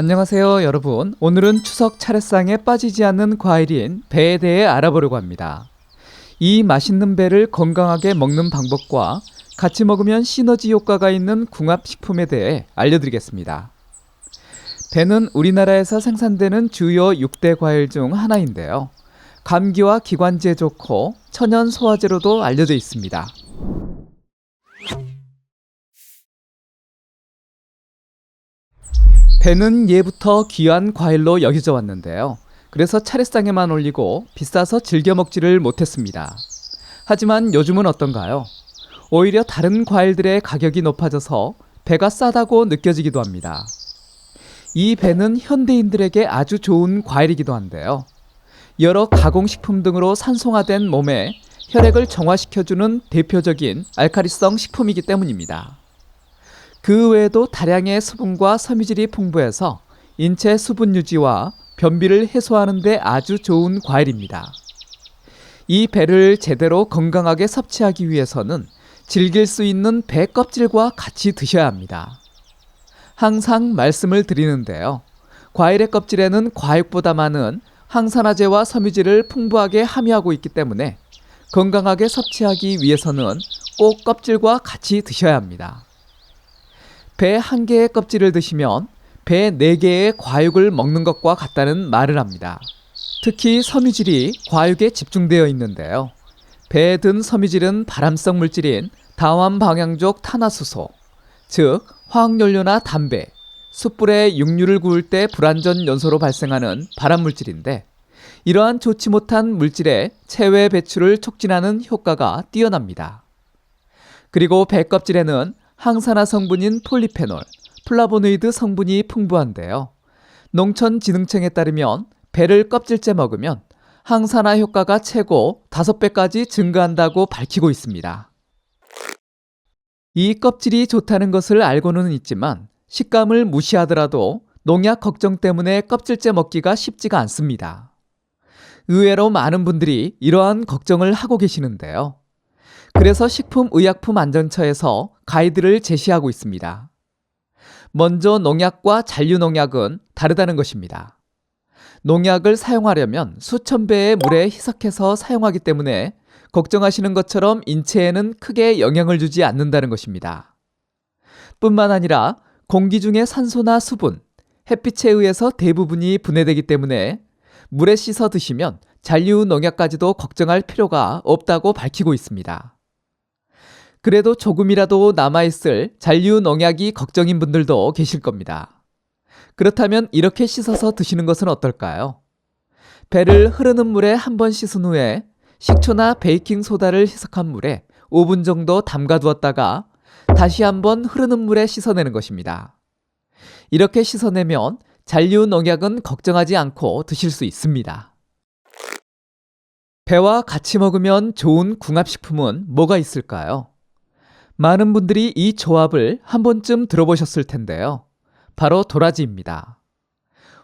안녕하세요, 여러분. 오늘은 추석 차례상에 빠지지 않는 과일인 배에 대해 알아보려고 합니다. 이 맛있는 배를 건강하게 먹는 방법과 같이 먹으면 시너지 효과가 있는 궁합 식품에 대해 알려드리겠습니다. 배는 우리나라에서 생산되는 주요 6대 과일 중 하나인데요. 감기와 기관지에 좋고 천연 소화제로도 알려져 있습니다. 배는 예부터 귀한 과일로 여겨져 왔는데요. 그래서 차례상에만 올리고 비싸서 즐겨 먹지를 못했습니다. 하지만 요즘은 어떤가요? 오히려 다른 과일들의 가격이 높아져서 배가 싸다고 느껴지기도 합니다. 이 배는 현대인들에게 아주 좋은 과일이기도 한데요. 여러 가공식품 등으로 산송화된 몸에 혈액을 정화시켜주는 대표적인 알카리성 식품이기 때문입니다. 그 외에도 다량의 수분과 섬유질이 풍부해서 인체 수분 유지와 변비를 해소하는 데 아주 좋은 과일입니다. 이 배를 제대로 건강하게 섭취하기 위해서는 즐길 수 있는 배 껍질과 같이 드셔야 합니다. 항상 말씀을 드리는데요. 과일의 껍질에는 과육보다 많은 항산화제와 섬유질을 풍부하게 함유하고 있기 때문에 건강하게 섭취하기 위해서는 꼭 껍질과 같이 드셔야 합니다. 배 한 개의 껍질을 드시면 배 네 개의 과육을 먹는 것과 같다는 말을 합니다. 특히 섬유질이 과육에 집중되어 있는데요. 배에 든 섬유질은 발암성 물질인 다완 방향족 탄화수소, 즉 화학연료나 담배, 숯불에 육류를 구울 때 불완전 연소로 발생하는 발암 물질인데 이러한 좋지 못한 물질의 체외 배출을 촉진하는 효과가 뛰어납니다. 그리고 배 껍질에는 항산화 성분인 폴리페놀, 플라보노이드 성분이 풍부한데요. 농촌진흥청에 따르면 배를 껍질째 먹으면 항산화 효과가 최고 5배까지 증가한다고 밝히고 있습니다. 이 껍질이 좋다는 것을 알고는 있지만 식감을 무시하더라도 농약 걱정 때문에 껍질째 먹기가 쉽지가 않습니다. 의외로 많은 분들이 이러한 걱정을 하고 계시는데요. 그래서 식품의약품안전처에서 가이드를 제시하고 있습니다. 먼저 농약과 잔류농약은 다르다는 것입니다. 농약을 사용하려면 수천 배의 물에 희석해서 사용하기 때문에 걱정하시는 것처럼 인체에는 크게 영향을 주지 않는다는 것입니다. 뿐만 아니라 공기 중의 산소나 수분, 햇빛에 의해서 대부분이 분해되기 때문에 물에 씻어 드시면 잔류 농약까지도 걱정할 필요가 없다고 밝히고 있습니다. 그래도 조금이라도 남아있을 잔류 농약이 걱정인 분들도 계실 겁니다. 그렇다면 이렇게 씻어서 드시는 것은 어떨까요? 배를 흐르는 물에 한 번 씻은 후에 식초나 베이킹 소다를 희석한 물에 5분 정도 담가 두었다가 다시 한번 흐르는 물에 씻어내는 것입니다. 이렇게 씻어내면 잔류 농약은 걱정하지 않고 드실 수 있습니다. 배와 같이 먹으면 좋은 궁합식품은 뭐가 있을까요? 많은 분들이 이 조합을 한 번쯤 들어보셨을 텐데요. 바로 도라지입니다.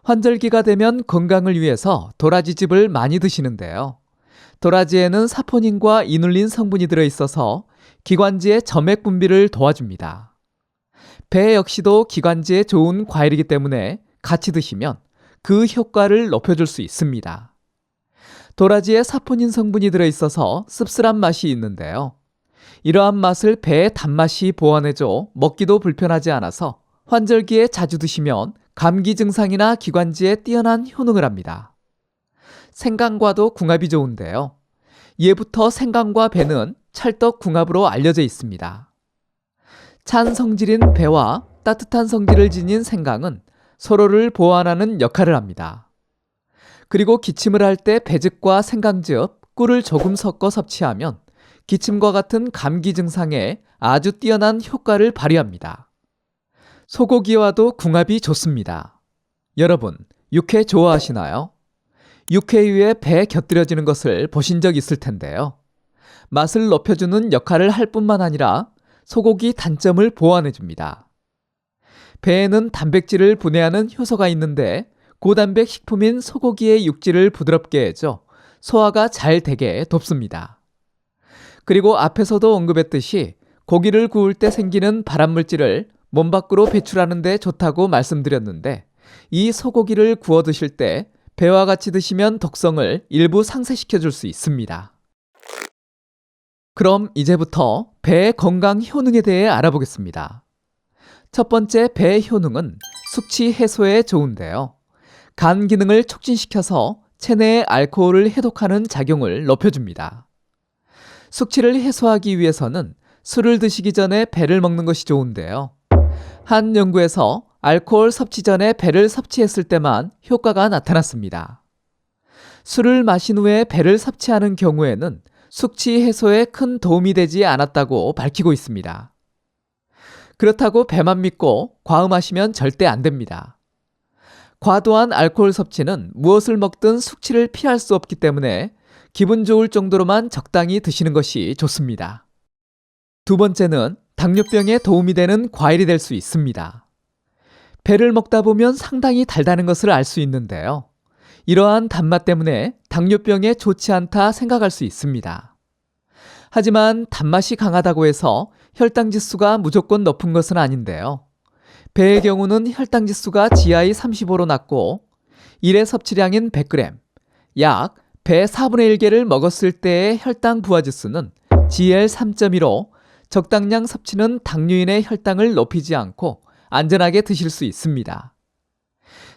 환절기가 되면 건강을 위해서 도라지즙을 많이 드시는데요. 도라지에는 사포닌과 이눌린 성분이 들어있어서 기관지의 점액 분비를 도와줍니다. 배 역시도 기관지에 좋은 과일이기 때문에 같이 드시면 그 효과를 높여줄 수 있습니다. 도라지에 사포닌 성분이 들어있어서 씁쓸한 맛이 있는데요. 이러한 맛을 배의 단맛이 보완해줘 먹기도 불편하지 않아서 환절기에 자주 드시면 감기 증상이나 기관지에 뛰어난 효능을 합니다. 생강과도 궁합이 좋은데요. 예부터 생강과 배는 찰떡 궁합으로 알려져 있습니다. 찬 성질인 배와 따뜻한 성질을 지닌 생강은 서로를 보완하는 역할을 합니다. 그리고 기침을 할 때 배즙과 생강즙, 꿀을 조금 섞어 섭취하면 기침과 같은 감기 증상에 아주 뛰어난 효과를 발휘합니다. 소고기와도 궁합이 좋습니다. 여러분, 육회 좋아하시나요? 육회 위에 배 곁들여지는 것을 보신 적 있을 텐데요. 맛을 높여주는 역할을 할 뿐만 아니라 소고기 단점을 보완해줍니다. 배에는 단백질을 분해하는 효소가 있는데 고단백 식품인 소고기의 육질을 부드럽게 해줘 소화가 잘 되게 돕습니다. 그리고 앞에서도 언급했듯이 고기를 구울 때 생기는 발암물질을 몸 밖으로 배출하는 데 좋다고 말씀드렸는데 이 소고기를 구워 드실 때 배와 같이 드시면 독성을 일부 상쇄시켜 줄 수 있습니다. 그럼 이제부터 배의 건강 효능에 대해 알아보겠습니다. 첫 번째 배 효능은 숙취 해소에 좋은데요. 간 기능을 촉진시켜서 체내의 알코올을 해독하는 작용을 높여줍니다. 숙취를 해소하기 위해서는 술을 드시기 전에 배를 먹는 것이 좋은데요. 한 연구에서 알코올 섭취 전에 배를 섭취했을 때만 효과가 나타났습니다. 술을 마신 후에 배를 섭취하는 경우에는 숙취 해소에 큰 도움이 되지 않았다고 밝히고 있습니다. 그렇다고 배만 믿고 과음하시면 절대 안 됩니다. 과도한 알코올 섭취는 무엇을 먹든 숙취를 피할 수 없기 때문에 기분 좋을 정도로만 적당히 드시는 것이 좋습니다. 두 번째는 당뇨병에 도움이 되는 과일이 될 수 있습니다. 배를 먹다 보면 상당히 달다는 것을 알 수 있는데요. 이러한 단맛 때문에 당뇨병에 좋지 않다 생각할 수 있습니다. 하지만 단맛이 강하다고 해서 혈당 지수가 무조건 높은 것은 아닌데요. 배의 경우는 혈당 지수가 지하의 35로 낮고 1의 섭취량인 100g, 약 배 4분의 1개를 먹었을 때의 혈당 부하 지수는 GL 3.15, 적당량 섭취는 당뇨인의 혈당을 높이지 않고 안전하게 드실 수 있습니다.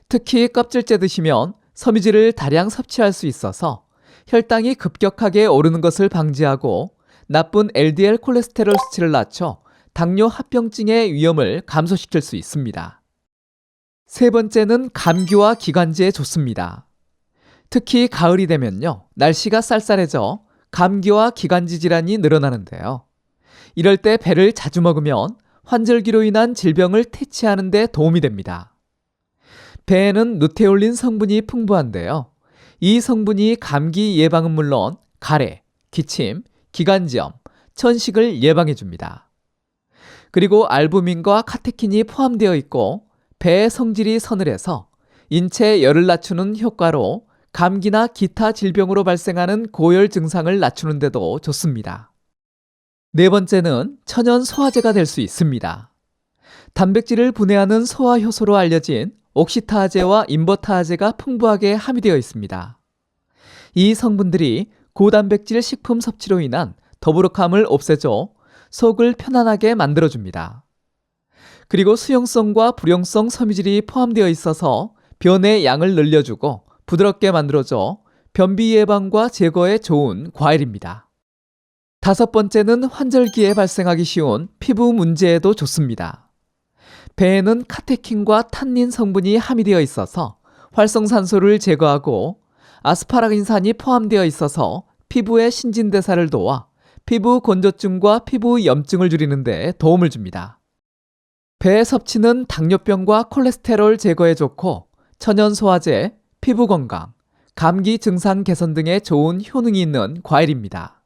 특히 껍질째 드시면 섬유질을 다량 섭취할 수 있어서 혈당이 급격하게 오르는 것을 방지하고 나쁜 LDL 콜레스테롤 수치를 낮춰 당뇨 합병증의 위험을 감소시킬 수 있습니다. 세 번째는 감기와 기관지에 좋습니다. 특히 가을이 되면요. 날씨가 쌀쌀해져 감기와 기관지 질환이 늘어나는데요. 이럴 때 배를 자주 먹으면 환절기로 인한 질병을 퇴치하는 데 도움이 됩니다. 배에는 누테올린 성분이 풍부한데요. 이 성분이 감기 예방은 물론 가래, 기침, 기관지염, 천식을 예방해 줍니다. 그리고 알부민과 카테킨이 포함되어 있고 배의 성질이 서늘해서 인체 열을 낮추는 효과로 감기나 기타 질병으로 발생하는 고열 증상을 낮추는 데도 좋습니다. 네 번째는 천연 소화제가 될 수 있습니다. 단백질을 분해하는 소화 효소로 알려진 옥시타아제와 인버타아제가 풍부하게 함유되어 있습니다. 이 성분들이 고단백질 식품 섭취로 인한 더부룩함을 없애줘 속을 편안하게 만들어줍니다. 그리고 수용성과 불용성 섬유질이 포함되어 있어서 변의 양을 늘려주고 부드럽게 만들어줘 변비 예방과 제거에 좋은 과일입니다. 다섯 번째는 환절기에 발생하기 쉬운 피부 문제에도 좋습니다. 배에는 카테킨과 탄닌 성분이 함유되어 있어서 활성산소를 제거하고 아스파라긴산이 포함되어 있어서 피부의 신진대사를 도와 피부 건조증과 피부 염증을 줄이는 데 도움을 줍니다. 배 섭취는 당뇨병과 콜레스테롤 제거에 좋고 천연 소화제, 피부 건강, 감기 증상 개선 등에 좋은 효능이 있는 과일입니다.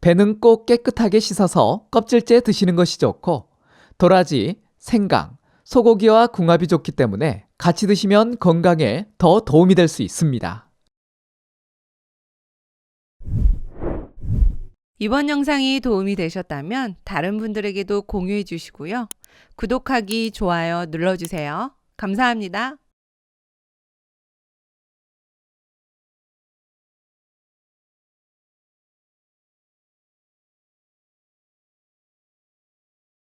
배는 꼭 깨끗하게 씻어서 껍질째 드시는 것이 좋고 도라지, 생강, 소고기와 궁합이 좋기 때문에 같이 드시면 건강에 더 도움이 될 수 있습니다. 이번 영상이 도움이 되셨다면 다른 분들에게도 공유해 주시고요. 구독하기, 좋아요 눌러주세요. 감사합니다.